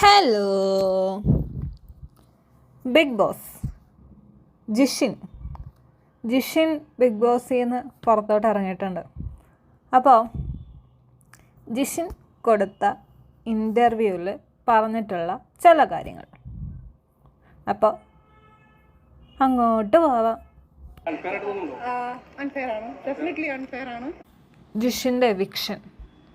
Hello big boss Jishin. Jishin big ബോസിൽ നിന്ന് പുറത്തോട്ട് ഇറങ്ങിയിട്ടുണ്ട്. അപ്പോൾ ജിഷിൻ കൊടുത്ത ഇന്റർവ്യൂവിൽ പറഞ്ഞിട്ടുള്ള ചില കാര്യങ്ങൾ. അപ്പോൾ അങ്ങോട്ട് പോവാം. അൺഫെയർ ആണ്. ഡെഫിനറ്റ്ലി അൺഫെയർ ആണ്. ജിഷിന്റെ എവിക്ഷൻ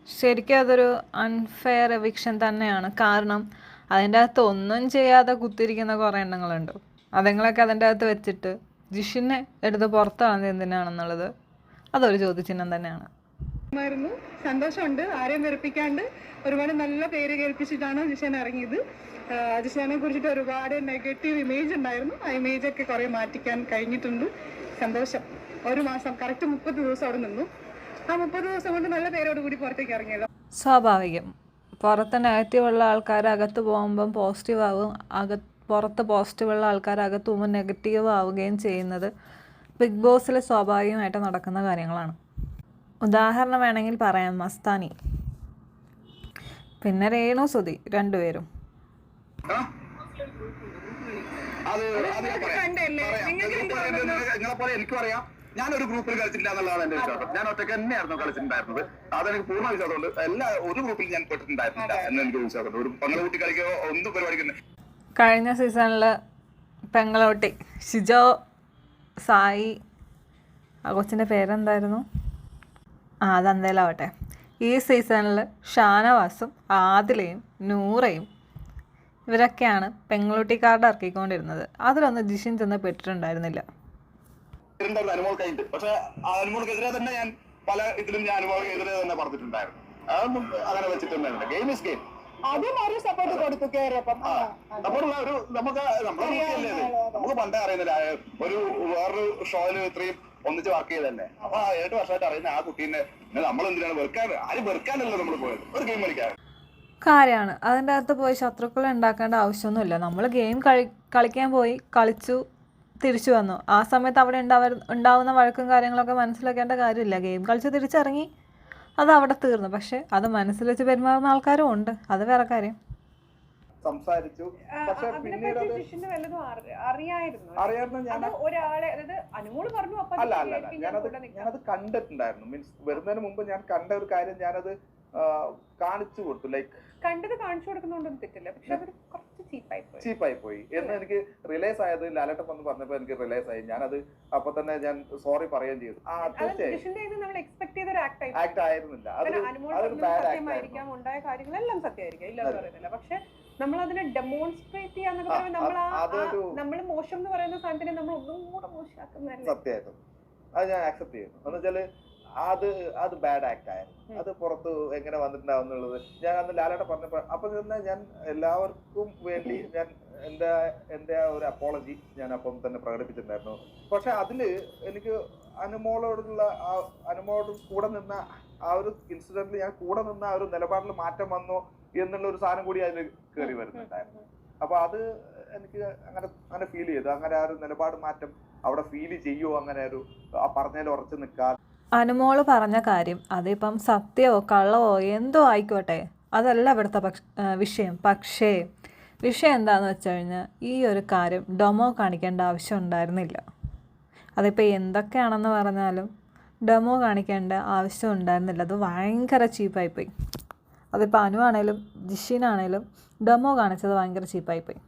ശരിക്കും അതൊരു അൺഫെയർ എവിക്ഷൻ തന്നെയാണ്. കാരണം അതിന്റെ അകത്ത് ഒന്നും ചെയ്യാതെ കുത്തിരിക്കുന്ന കുറേ എണ്ണങ്ങളുണ്ട്. അതുങ്ങളൊക്കെ അതിന്റെ അകത്ത് വെച്ചിട്ട് ജിഷിനെ എടുത്ത് പുറത്താണ് എന്തിനാണെന്നുള്ളത് അതൊരു ചോദ്യചിഹ്നം തന്നെയാണ്. സന്തോഷമുണ്ട്. ആരെയും വെറുപ്പിക്കാണ്ട് ഒരുപാട് നല്ല പേര് കേൾപ്പിച്ചിട്ടാണ് ജിഷൻ ഇറങ്ങിയത്. ജിഷനെ കുറിച്ചിട്ട് ഒരുപാട് നെഗറ്റീവ് ഇമേജ് ഉണ്ടായിരുന്നു. ആ ഇമേജൊക്കെ കുറെ മാറ്റിക്കാൻ കഴിഞ്ഞിട്ടുണ്ട്. സന്തോഷം. ഒരു മാസം കറക്റ്റ് മുപ്പത് ദിവസം അവിടെ നിന്നു. ആ മുപ്പത് ദിവസം കൊണ്ട് നല്ല പേരോട് കൂടി പുറത്തേക്ക് ഇറങ്ങിയല്ലോ സ്വാഭാവികം. പുറത്ത് നെഗറ്റീവുള്ള ആൾക്കാർ അകത്ത് പോകുമ്പം പോസിറ്റീവ് ആവും. അകത്ത് പുറത്ത് പോസിറ്റീവുള്ള ആൾക്കാർ അകത്ത് പോകുമ്പോൾ നെഗറ്റീവ് ആവുകയും ചെയ്യുന്നത് ബിഗ് ബോസിൽ സ്വാഭാവികമായിട്ട് നടക്കുന്ന കാര്യങ്ങളാണ്. ഉദാഹരണം വേണമെങ്കിൽ പറയാം മസ്താനി. പിന്നെ രേണു സുധി രണ്ടുപേരും. പറയാം. പറയാം. പറയാം, നിങ്ങളെ പോലെ എനിക്കും അറിയാം. ഞാൻ ഒരു ഗ്രൂപ്പിൽ കളിച്ചിട്ടില്ല എന്നുള്ളതാണ് എന്റെ വിശ്വാസം. ഞാൻ ഒറ്റയ്ക്ക് തന്നെയായിരുന്നു കളിച്ചിട്ടുണ്ടായിരുന്നത്. അതെനിക്ക് പൂർണ വിശ്വാസമുണ്ട് എല്ലാ ഒരു ഗ്രൂപ്പിൽ ഞാൻ പെട്ടിട്ടുണ്ടായിരുന്നില്ല എന്ന് എനിക്ക് വിശ്വാസമുണ്ട്. ഒരു പങ്ങളെ കൂട്ടി കളിക്കോ ഒന്നും പരിപാടിക്കുന്നു കഴിഞ്ഞ സീസണിൽ പെങ്ങളോട്ടി ഷിജോ സായി ആ കൊച്ചിന്റെ പേരെന്തായിരുന്നു? ആ അതെന്തേലും ആവട്ടെ ഈ സീസണിൽ ഷാനവാസും ആദിലയും നൂറയും ഇവരൊക്കെയാണ് പെങ്ങളൂട്ടിക്കാരുടെ കാർഡ് ഇറക്കിക്കൊണ്ടിരുന്നത്. അതിലൊന്നും ജിഷിൻ ചെന്ന് പെട്ടിട്ടുണ്ടായിരുന്നില്ല. അനുമോൾ കഴിഞ്ഞിട്ട് പക്ഷെ ആ അനുമോൾക്കെതിരെ തന്നെ ഞാൻ പല ഇതിലും ഞാൻ അനുമോൾക്കെതിരെ തന്നെ പറഞ്ഞിട്ടുണ്ടായിരുന്നു. അതൊന്നും അങ്ങനെ വെച്ചിട്ടുണ്ടായിരുന്നു ഗെയിം ഇസ് ഗെയിം അതും ഒരു സപ്പോർട്ട് കൊടുത്തു കയറിയപ്പം ആ, ഒരു നമുക്ക് ഇത്? നമുക്ക് പണ്ടേ അറിയുന്നില്ല. ഒരു വേറൊരു ഷോയിൽ ഇത്രയും ഒന്നിച്ച് വർക്ക് ചെയ്തല്ലേ അപ്പൊ ആ ഏഴ് വർഷമായിട്ട് അറിയുന്ന ആ കുട്ടീനെ നമ്മൾ എന്തിനാണ് വെറുക്കാൻ ആരും വെറുക്കാനല്ലോ നമ്മൾ പോയത്. ഒരു ഗെയിം കളിക്കാൻ കാര്യമാണ്. അതിന്റെ അകത്ത് പോയി ശത്രുക്കൾ ഉണ്ടാക്കേണ്ട ആവശ്യമൊന്നുമില്ല. നമ്മൾ ഗെയിം കളി കളിക്കാൻ പോയി കളിച്ചു തിരിച്ചു വന്നു. ആ സമയത്ത് അവിടെ ഉണ്ടാവ ഉണ്ടാവുന്ന വഴക്കും കാര്യങ്ങളൊക്കെ മനസ്സിലാക്കേണ്ട കാര്യമില്ല. ഗെയിം കളിച്ച് തിരിച്ചിറങ്ങി. അത് അവിടെ തീർന്നു. പക്ഷെ അത് മനസ്സിൽ വെച്ച് പെരുമാറുന്ന ആൾക്കാരും ഉണ്ട്. അത് വേറെ കാര്യം. സംസാരിച്ചു. പക്ഷെ പിന്നീട് അറിയായിരുന്നു ഞാൻ അല്ല അല്ല ഞാനത് ഞാനത് കണ്ടിട്ടുണ്ടായിരുന്നു. മീൻസ് വരുന്നതിന് മുമ്പ് ഞാൻ കണ്ട ഒരു കാര്യം ഞാനത് കാണിച്ചു കൊടുത്തു. ലൈക്ക് കണ്ടത് കാണിച്ചു കൊടുക്കുന്നോണ്ടൊന്നും തെറ്റില്ല. പക്ഷെ ചീപ്പായി പോയി എന്ന് എനിക്ക് റിലൈസ് ആയത് ലാലട്ടം വന്ന് പറഞ്ഞപ്പോൾ എനിക്ക് റിലൈസ് ആയി. ഞാനത് അപ്പൊ തന്നെ ഞാൻ സോറി പറയുകയും ചെയ്തു. ആ അത് തീർച്ചയായും. ആക്ട് ആയി. ആക്ട് ആയിരുന്നില്ല. അതൊരു ബാഡ് ആക്ട് എന്ന് അതെ. പക്ഷെ നമ്മൾ അതിനെ ഡെമോൺസ്ട്രേറ്റ് ചെയ്യാന്നൊക്കെ പറയുമ്പോൾ നമ്മൾ നമ്മൾ മോശം എന്ന് പറയുന്ന സാധനത്തിനെ നമ്മൾ ഒന്നും കൂടെ മോശമാക്കുന്നതല്ലേ? സത്യമായിട്ടും. അത് ഞാൻ ആക്സെപ്റ്റ് ചെയ്യുന്നു. എന്ന് വെച്ചാൽ അത് അത് ബാഡ് ആക്ട് ആയിരുന്നു. അത് പുറത്ത് എങ്ങനെ വന്നിട്ടുണ്ടാവും എന്നുള്ളത് ഞാൻ അന്ന് ലാലേട്ട പറഞ്ഞപ്പോ അപ്പൊ തന്നെ ഞാൻ എല്ലാവർക്കും വേണ്ടി ഞാൻ എന്റെ എന്റെ ആ ഒരു അപ്പോളജി ഞാൻ അപ്പം തന്നെ പ്രകടിപ്പിച്ചിട്ടുണ്ടായിരുന്നു. പക്ഷെ അതിൽ എനിക്ക് അനുമോളോടുള്ള ആ അനുമോളോട് കൂടെ നിന്ന ആ ഒരു ഇൻസിഡന്റിൽ ഞാൻ കൂടെ നിന്ന ആ ഒരു നിലപാടിൽ മാറ്റം വന്നോ എന്നുള്ള ഒരു സാധനം കൂടി അതിൽ കയറി വരുന്നുണ്ടായിരുന്നു. അപ്പൊ അത് എനിക്ക് അങ്ങനെ അങ്ങനെ ഫീൽ ചെയ്തു. അങ്ങനെ ആ ഒരു നിലപാട് മാറ്റം അവിടെ ഫീൽ ചെയ്യുമോ അങ്ങനെ ഒരു ആ പറഞ്ഞതിൽ ഉറച്ചു നിൽക്കാതെ അനുമോൾ പറഞ്ഞ കാര്യം അതിപ്പം സത്യമോ കള്ളവോ എന്തോ ആയിക്കോട്ടെ അതല്ല ഇവിടുത്തെ പക്ഷ വിഷയം. പക്ഷേ വിഷയം എന്താണെന്ന് വെച്ച് കഴിഞ്ഞാൽ ഈ ഒരു കാര്യം ഡൊമോ കാണിക്കേണ്ട ആവശ്യം ഉണ്ടായിരുന്നില്ല. അതിപ്പോൾ എന്തൊക്കെയാണെന്ന് പറഞ്ഞാലും ഡെമോ കാണിക്കേണ്ട ആവശ്യം ഉണ്ടായിരുന്നില്ല. അത് ഭയങ്കര ചീപ്പായിപ്പോയി അതിപ്പോൾ അനു ആണേലും ജിഷിനാണേലും ഡെമോ കാണിച്ചത് ഭയങ്കര ചീപ്പായിപ്പോയി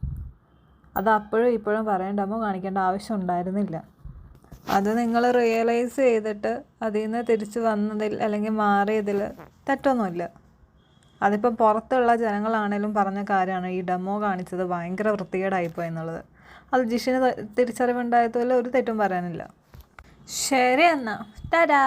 അത് അപ്പോഴും ഇപ്പോഴും പറയാൻ ഡെമോ കാണിക്കേണ്ട ആവശ്യം ഉണ്ടായിരുന്നില്ല. അത് നിങ്ങൾ റിയലൈസ് ചെയ്തിട്ട് അതിൽ നിന്ന് തിരിച്ച് വന്നതിൽ അല്ലെങ്കിൽ മാറിയതിൽ തെറ്റൊന്നുമില്ല. അതിപ്പോൾ പുറത്തുള്ള ജനങ്ങളാണേലും പറഞ്ഞ കാര്യമാണ് ഈ ഡെമോ കാണിച്ചത് ഭയങ്കര വൃത്തികേടായിപ്പോയി എന്നുള്ളത്. അത് ജിഷിന് തിരിച്ചറിവുണ്ടായതുപോലെ ഒരു തെറ്റും പറയാനില്ല. ശരി എന്നാൽ ടാറ്റാ